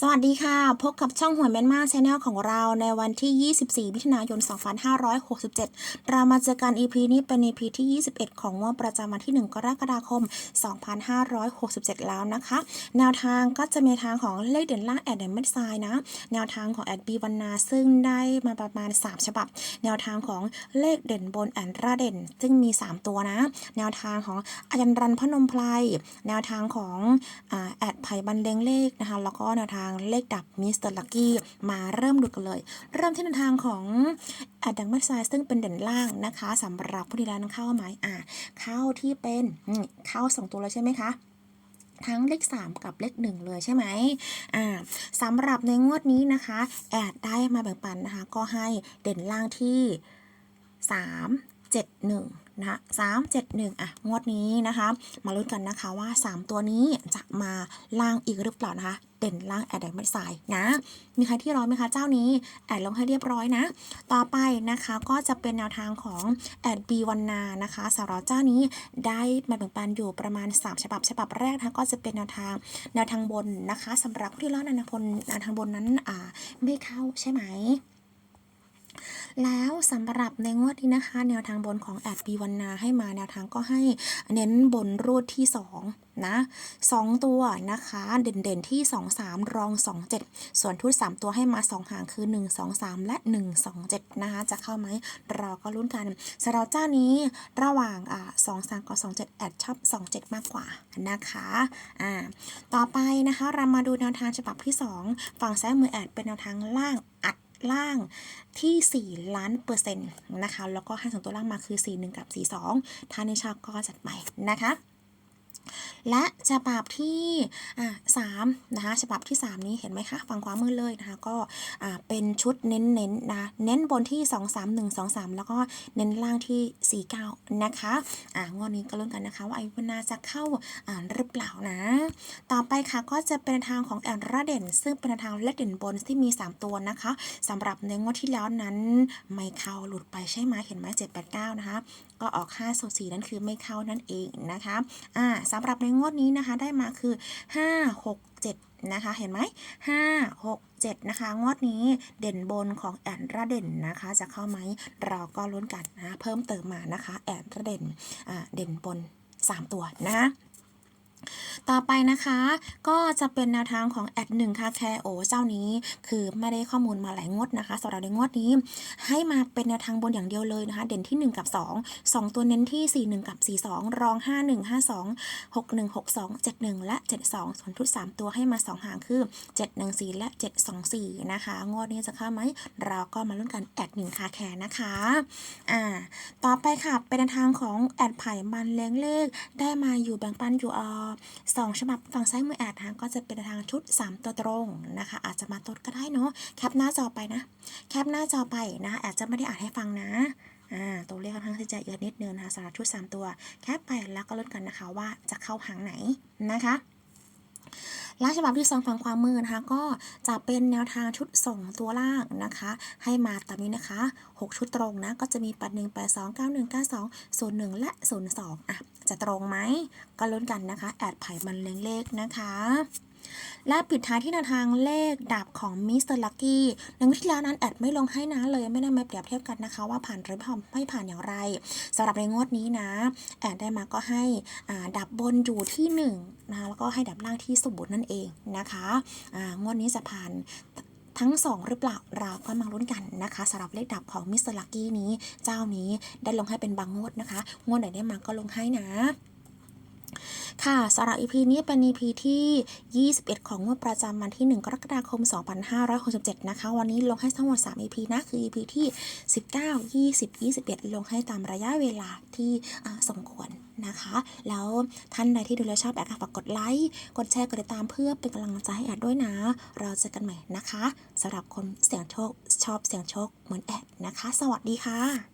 สวัสดีค่ะ พบกับช่องหัวแมนมาชาแนลของเราในวันที่ 24 มิถุนายน 2567 เรามาเจอกัน EP นี้เป็น EP ที่ 21 ของงวดประจำวันที่ 1 กรกฎาคม 2567 แล้วนะคะ แนวทางก็จะมีทางของเลขเด่นล่างแอดเดนเมดไซนะแนวทางของแอดบีวันนาซึ่งได้มาประมาณ 3 ฉบับ แนวทางของเลขเด่นบนแอนราเด่น ซึ่งมี 3 ตัวนะ แนวทางของอาจารยันรันพนมไพรแนวทางของแอดไผ่บันเลงเลขนะคะแล้วก็แนวทางเลขดับมิสเตอร์ลักกี้มาเริ่มดูกันเลย เริ่มที่แนวทางของแอดดังมัสไซซึ่งเป็นเด่นล่างนะคะสำหรับผู้ที่แล้วนั้นเข้าไหมอ่าเข้าที่เป็นเข้าสองตัวเลยใช่ไหมคะทั้งเลข 3 กับเลข 1 เลยใช่ไหมอ่าสำหรับในงวดนี้นะคะ แอดได้มาแบ่งปันนะคะ ก็ให้เด่นล่างที่ 3 7 1นะ3 7 1อะงวดนี้นะคะ มาลุ้นกันนะคะว่า 3 ตัวนี้จะมาล่างอีกหรือเปล่านะคะเด่นล่างแอดแดงไม่สายนะ มีใครที่ร้อยไหมคะเจ้านี้ แอดลงให้เรียบร้อยนะ ต่อไปนะคะก็จะเป็นแนวทางของแอดบีวันนานะคะสำหรับเจ้านี้ได้มาแบ่งปันอยู่ประมาณ 3 ฉบับฉบับแรกนะคะก็จะเป็นแนวทางแนวทางบนนะคะสำหรับผู้ที่ร้อนนันพลแนวทางบนนั้นอ่าไม่เข้าใช่ไหม แล้วสำหรับในงวดนี้นะคะ แนวทางบนของแอดปีวันนาให้มาแนวทางก็ให้เน้นบนรูดที่ 2 นะ2ตัวนะคะ เด่นๆที่ 2 3 รอง 2 7 ส่วนทุด3ตัวให้มา 2 หางคือ 1 2 3 และ 1 2 7 นะคะ จะเข้าไหมเราก็ลุ้นกันสำหรับเจ้านี้ระหว่างอ่า2 3กับ2 7 แอดชอบ 2 7 มากกว่านะคะอ่าต่อไปนะคะ เรามาดูแนวทางฉบับที่ 2 ฝั่งซ้ายมือแอดเป็นแนวทางล่างอัด ล่างที่ 4 ล้านเปอร์เซ็นต์นะคะ แล้วก็ให้สองตัวล่างมาคือ 4 1 กับ 4 2 ถ้าในชอบก็จัดไปนะคะ และฉบับที่อ่าสามนะคะฉบับที่ 3 นี้เห็นไหมคะฝั่งขวามือเลยนะคะก็อ่าเป็นชุดเน้นๆนนะเน้นบนที่ 2 3 1 2 3 แล้วก็เน้นล่างที่ 4 9 นะคะอ่างวดนี้ก็ลุ้นกันนะคะว่าไอ้วนาจะเข้าอ่าหรือเปล่านะ ต่อไปค่ะก็จะเป็นทางของแอนราเด่น ซึ่งเป็นทางเลขเด่นบนที่มี 3 ตัวนะคะสำหรับในงวดที่แล้วนั้นไม่เข้าหลุดไปใช่ไหมเห็นไหม7 8 9 นะคะ ก็ออก5ส่วน4นั่นคือไม่เข้านั่นเองนะคะอ่าสำหรับในงวดนี้นะคะได้มาคือ 5 6 7 นะคะ เห็นไหม5 6 7 นะคะ งวดนี้เด่นบนของแอนระเด่นนะคะ จะเข้าไหมเราก็ลุ้นกันนะ เพิ่มเติมมานะคะ แอนระเด่นเด่นบน 3 ตัวนะ ต่อไปนะคะก็จะเป็นแนวทางของแอดหนึ่งค่ะแคโอเจ้านี้ คือไม่ได้ข้อมูลมาหลายงวดนะคะสำหรับในงวดนี้ ให้มาเป็นแนวทางบนอย่างเดียวเลยนะคะ เด่นที่ 1 กับ 2 2 ตัวเน้นที่ 4 1 กับ 4 2 รอง 5 1 5 2 6 1 6 2 7 1 และ 7 2 ส่วนทุก3ตัวให้มา 2 หางคือ 7 1 4 และ 7 2 4 นะคะ งวดนี้จะเข้าไหม เราก็มาลุ้นกันแอดหนึ่งคาแคร์นะคะอ่าต่อไปค่ะเป็นแนวทางของแอดไผ่มันเลี้ยงเลขได้มาอยู่แบ่งปันอยู่ออสองฉบับฝั่งซ้ายมือแอดนะคะก็จะเป็นทางชุด 3 ตัวตรงนะคะ อาจจะมาตดก็ได้เนาะแคปหน้าจอไปนะ แคปหน้าจอไปนะแอดจะไม่ได้อ่านให้ฟังนะตัวเลขค่อนข้างที่จะเยอะนิดนึงนะคะสำหรับชุด 3 ตัว แคปไปแล้วก็ลุ้นกันนะคะว่าจะเข้าหางไหนนะคะ ล่างฉบับที่ 2 ฝั่งความมือนะคะ ก็จะเป็นแนวทางชุดส่งตัวล่างนะคะ ให้มาตามนี้นะคะ 6 ชุดตรงนะ ก็จะมี 8 1 8 2 9 1 9 2 0 1 และ 0 2 อะ จะตรงไหม ก็ลุ้นกันนะคะ แอดไผ่มันเลี้ยงเลขนะคะ และปิดท้ายที่แนวทางเลขดาบของมิสเตอร์ลักกี้ในวดที่แล้วนั้นแอดไม่ลงให้นะเลยไม่ได้มาเปรียบเทียบกันนะคะ ว่าผ่านหรือไม่ผ่านอย่างไรสำหรับในงวดนี้นะ แอดได้มาก็ให้ดับบนอยู่ที่1นะคะแล้วก็ให้ดับล่างที่สมบูรณ์นั่นเองนะคะงวดนี้จะผ่านทั้ง 2 หรือเปล่าเราก็มาลุ้นกันนะคะสำหรับเลขดับของมิสเตอร์ลักกี้นี้ เจ้านี้ได้ลงให้เป็นบางงวดนะคะ งวดไหนได้มาก็ลงให้นะ ค่ะสำหรับ EP นี้เป็น EP ที่ 21 ของงวดประจำวันที่ 1 กรกฎาคม 2567 นะคะ วันนี้ลงให้ทั้งหมด 3 EP นะ คือ EP ที่ 19 20 21 ลงให้ตามระยะเวลาที่สมควรนะคะ แล้วท่านใดที่ดูแลวชอบแอดฝากกดไลค์ กดแชร์ กดติดตามเพื่อเป็นกำลังใจให้แอดด้วยนะ เราเจอกันใหม่นะคะสำหรับคนเสียงโชคชอบเสียงโชคเหมือนแอดนะคะ สวัสดีค่ะ